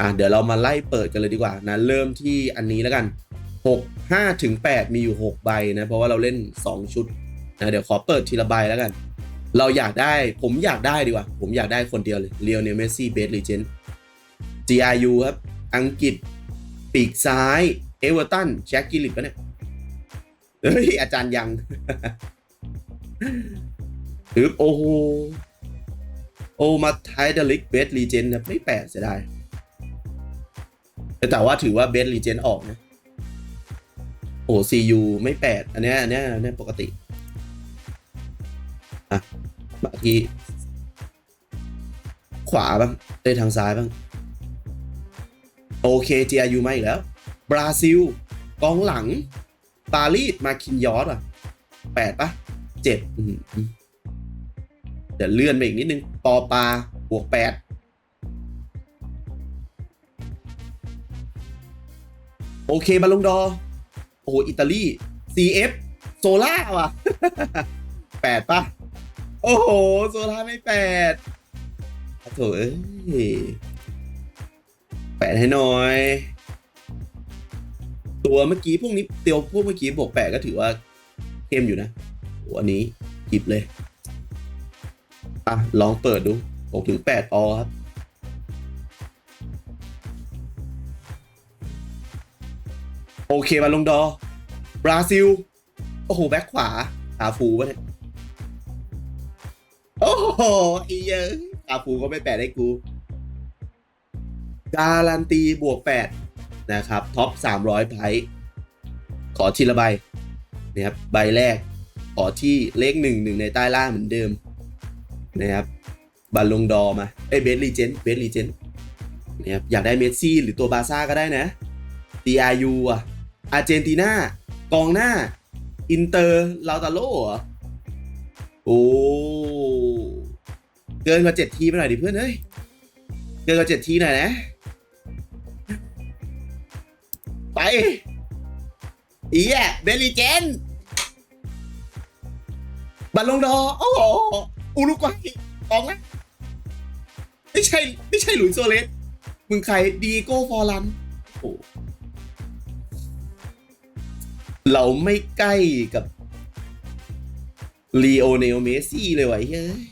อะเดี๋ยวเรามาไล่เปิดกันเลยดีกว่านะเริ่มที่อันนี้แล้วกัน 6 5ถึง8มีอยู่ 6 ใบนะ เพราะว่าเราเล่น 2 ชุดนะเดี๋ยวขอเปิดทีละใบแล้วกัน เราอยากได้ผมอยากได้ดีกว่า ผมอยากได้คนเดียวเลยเรียวเนเมซี่เบสลีเจน GRU ครับ อังกฤษ ปีกซ้าย เอเวอร์ตันแจ็คกิลิตปะเนี่ยเฮ้ยอาจารย์ยังฮึบโอ้โหโอมาไทเดลิกเบสลีเจนครับไม่แปลกเสียดาย แต่แต่ว่าถือว่าเบสลีเจนออกนะโอ้ซียูไม่แปดอันเนี้ยอันเนี้ยอันเนี้ยปกติ อะมาที่ขวาบ้างเอ้ยทางซ้ายบ้าง โอเค GRU มาอีกแล้ว บราซิล กองหลัง ปารีส มาคินยอสอะแปดปะเจ็ดเดี๋ยวเลื่อนไปอีกนิดนึง ปอปาบวกแปด โอเคบาลงดอร์โอ้โหอิตาลี CF โซล่าว่ะแปดปะโอ้โห โซล่าไม่แปดโถเอ้ยแปดให้หน่อย ตัวเมื่อกี้พวกนี้เตียวพวกเมื่อกี้บวกแปดก็ถือว่าเข้มอยู่นะโอ้อันนี้หยิบเลย อะ ลองเปิดดูหกถึงแปดออครับ โอเคมาลงดอบราซิล โอ้โห แบ็คขวาอาฟูปะเนี่ยโอ้โหอ้เยอะอาฟูก็ไม่แปดให้กู การันตีบวก8นะครับ ท็อป300ไพร์ขอทีละใบนะครับใบแรก ขอที่เลขหนึ่งหนึ่งในใต้ล่างเหมือนเดิมนะครับบัลลงดอมาเอ้เบสลีเจนเบสลีเจนนะครับอยากได้เมสซี่หรือตัวบาซ่าก็ได้นะ DRU อะ อาร์เจนตินากองหน้า อินเตอร์ลาตาโลเหรอ โอ้เกินกว่าเจ็ดทีไปหน่อยดิเพื่อนเฮ้ย เกินกว่าเจ็ดทีหน่อยนะ ไปอีแอะเบลลีเจนบัลลงดอโอ้โหอุรุกวัยออกนะไม่ใช่ ไม่ใช่หลุยส์โซเลสมึงใครดีโก้ฟอร์ลันโอ้ เราไม่ใกล้กับลีโอเนลเมซี่เลยวะเฮ้ย